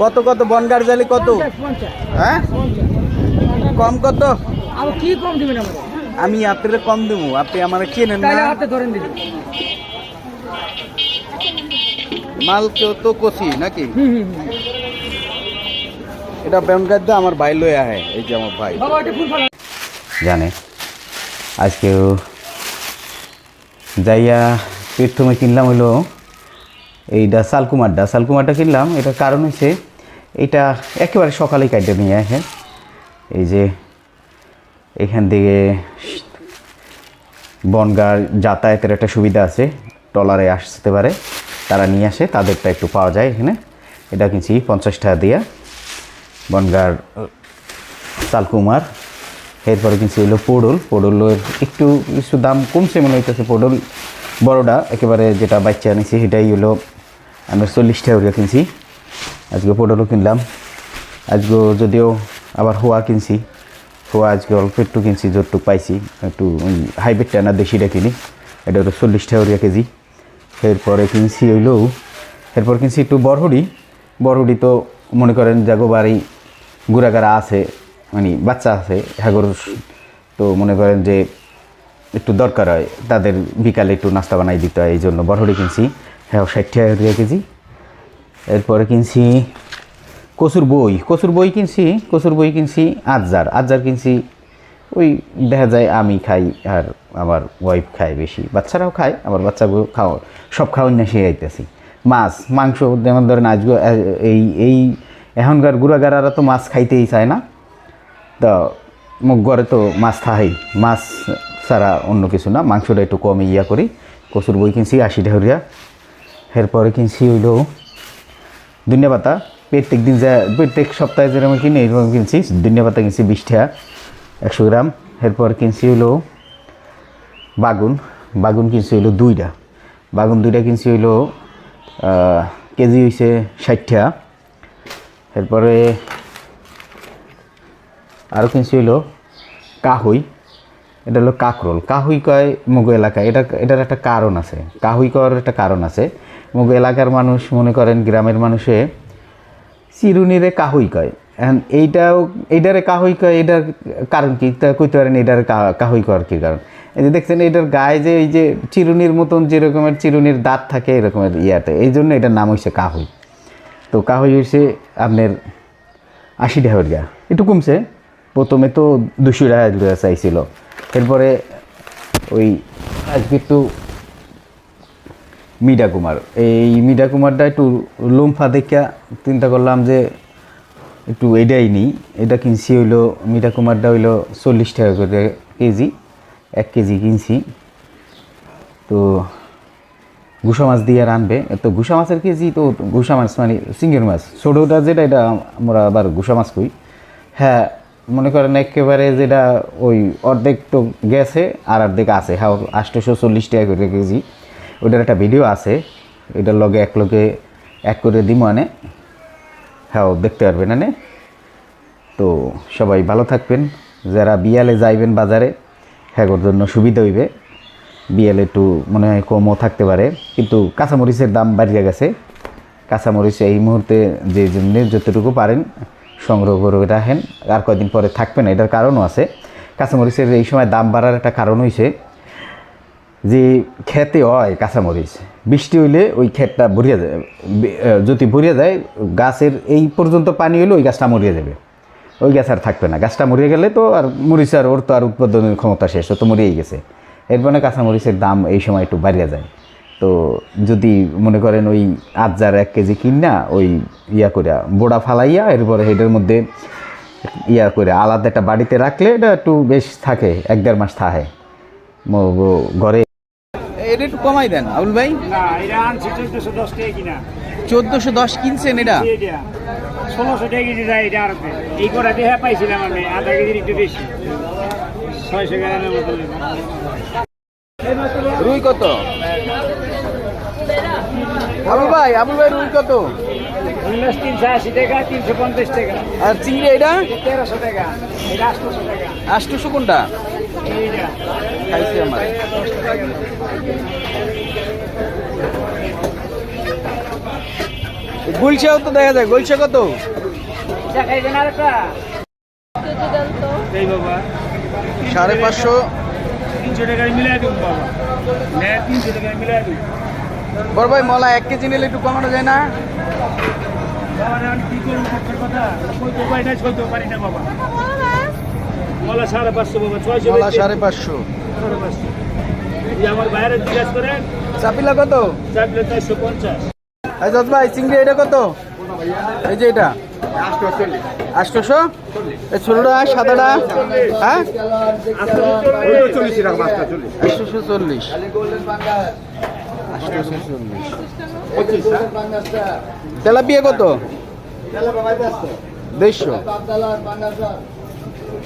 কত কত? বনগার জালি কত? হ্যাঁ? কম কত? কি কম দিবেন আমি আপনার কম দেবো আপনি আমার চেনেন তাহলে না হাতে ধরেন দিদি। মাল কেউ তো কষি নাকি। এটা বনগার দা আমার ভাই লই আহে এই যে আমার ভাই। জানে আজকেও যাইয়া প্রথমে কিনলাম হলো এইটা শালকুমারটা শালকুমারটা কিনলাম এটার কারণ হচ্ছে এটা একেবারে সকালেই কাটতে নিয়ে আসে। এই যে এখান থেকে বনগার যাতায়াতের একটা সুবিধা আছে, ট্রলারে আসতে পারে, তারা নিয়ে আসে, তাদেরটা একটু পাওয়া যায় এখানে। এটা কিনছি পঞ্চাশ টাকা দিয়া। বনগার শালকুমার এরপরে কিনছি হলো পোডল। পোডলের একটু কিছু দাম কমছে মনে হইতেছে। পোডল বড়টা একেবারে যেটা বাচ্চা আনিছি সেটাই হলো আমরা চল্লিশ টাকা কিনছি। আজকে পোডলও কিনলাম। আজকে যদিও আবার হোয়া কিনছি। হোয়া আজকে অল্প একটু কিনছি, যতটুকু পাইছি। একটু হাইব্রিডটা না দেশিটা কিনি। এটা হলো চল্লিশ টাকা কেজি। এরপরে কিনছি হইল, এরপর কিনছি একটু বরহড়ি বরহড়ি তো মনে করেন জাগো বাড়ি গুড়াগাড়া আছে মানে বাচ্চা আছে, হাগর তো মনে করেন যে একটু দরকার হয়। তাদের বিকালে একটু নাস্তা বানাই দিতে হয়, এই জন্য বরহড়ি কিনছি। হ্যাঁ ষাট টাকা করে কেজি। এরপরে কিনছি কচুর বই। কচুর বই কিনছি, কচুর বই কিনছি আটজার আটজার কিনছি, ওই দেখা যায় আমি খাই আর আমার ওয়াইফ খায় বেশি। বাচ্চারাও খায়, আমার বাচ্চাগুলো খাওয়া সব খাওয়ার না সে আইতেছি। মাছ, মাংস, যেমন ধরেন আজকে এই এই এখনকার গুড়াগারারা তো মাছ খাইতেই চায় না। তো মুখ ঘরে তো মাছ থাই মাছ ছাড়া অন্য কিছু না। মাংসটা একটু কম ইয়া করি। কচুর বই কিনছি আশি ঢেউরিয়া এরপরে কিনছি হইল, ধনিয়া পাতা। প্রত্যেক দিন যা, প্রত্যেক সপ্তাহে যেরকম কিনি, এরকম কিনছি। ধনিয়া পাতা কিনছি বিশ টাকা, একশো গ্রাম। এরপর কিনছি হলো বাগুন। বাগুন কিনছি হইল দুইটা বাগুন দুইটা কিনছি হইল কেজি হইছে ষাট টাকা। এরপরে আরও কিনছি হইল কাহুই। এটা হলো কাকরোল। কাহুই কয়, মুগো এলাকায়। এটা, এটার একটা কারণ আছে। কাহুই করার একটা কারণ আছে। মুগো এলাকার মানুষ মনে করেন গ্রামের মানুষে চিরুনিরে কাহুই কয়। এখন এইটাও, এইটারে কাহুই কয়, এটার কারণ কি? তা কইতে পারেন এটার কাহুই করার কি কারণ? এই যে দেখছেন, এটার গায়ে যে এই যে চিরুনির মতন যেরকমের চিরুনির দাঁত থাকে এরকমের ইয়াতে, এই জন্য এটার নাম হয়েছে কাহুই। তো কাহুই হয়েছে আপনার আশি টাকা গা। একটু কমছে। প্রথমে তো দুশো টাকা চাইছিল। এরপরে ওই আজকে একটু মিডা কুমার এই মিডা কুমারটা একটু লম্ফা দেখা চিন্তা করলাম যে একটু এটাই নিই। এটা কিনছি হইল মিডা কুমারটা হইল চল্লিশ টাকা করে কেজি, এক কেজি কিনছি। তো গুসা মাছ দিয়ে রানবে তো গুসা মাছের কেজি তো গুসা মাছ মানে সিঙ্গের মাছ। ছোটোটা যেটা, এটা আমরা আবার গুসা মাছ কই। হ্যাঁ মনে করেন একেবারে যেটা ওই অর্ধেক তো গেছে, আর অর্ধেক আছে। হ্যাঁ আটশোশো চল্লিশ টাকা করে কেজি। ওটার একটা ভিডিও আছে। ওইটার লগে এক লগে এক করে দিব আনে। হ্যাঁ দেখতে পারবেন আনে। তো সবাই ভালো থাকবেন। যারা বিয়ালে যাইবেন বাজারে হ্যাঁ জন্য সুবিধা হইবে। বিয়ালে একটু মনে হয় কমও থাকতে পারে। কিন্তু কাঁচামরিচের দাম বাড়িয়ে গেছে। কাঁচামরিচ এই মুহূর্তে যে জন্য যতটুকু পারেন সংগ্রহ করে রাখেন। আর কয়দিন পরে থাকবে না, এটার কারণও আছে। কাঁচামরিচের এই সময় দাম বাড়ার একটা কারণ হয়েছে যে খেতে হয় কাঁচামরিচ, বৃষ্টি হইলে ওই ক্ষেতটা ভরিয়া যায় যদি ভরিয়া যায়, গাছের এই পর্যন্ত পানি হইলে ওই গাছটা মরিয়া যাবে। ওই গাছ আর থাকবে না। গাছটা মরিয়ে গেলে তো আর মরিচ আর ওর তো আর উৎপাদনের ক্ষমতা শেষ, ও তো গেছে। এরপরে কাঁচামরিচের দাম এই সময় একটু বাড়িয়ে যায়। তো যদি মনে করেন ওই আজার এক কেজি কিনা ওই ইয়া করিয়া বোড়া ফালাইয়া, এরপরে এটার মধ্যে ইয়া করে আলাদা একটা বাড়িতে রাখলে এটা একটু বেশ থাকে, এক দেড় মাস থাকে। ঘরে এটা একটু কমাই দেন আবুল ভাই। চোদ্দশো দশ কিনছেন এটা? ষোলোশো টাকা কেজি যায় এটা আরতে এই করা দেহা পাইছিলাম আমি আধা কেজির একটু বেশি। ছয়শো গ্রামের মতো। রুই কত? আবুল ভাই আবুল ভাই রুই কত? আর চিংড়ি এটা? আষ্টশো কোনটা? খাইছি আমার। গুলশাও তো দেখা যায় গুলশা কত? দেখাইবেন আর একটা। এই বাবা। সাড়ে পাঁচশো। তিনশো টাকায় মিলাই দিন বাবা। হ্যাঁ তিনশো টাকায় মিলাই দিন বড় ভাই, মলা এক কেজি নিলে একটু কমানো যায় না? সাড়ে পাঁচশো। চাপিলা কত? ভাই, চিংড়ি কত? এই যে এটা। আটশোশো ছোটটা, সাদাটা হ্যাঁ? আটশোশো চল্লিশ। তেলাপিয়া কত? দেড়শো।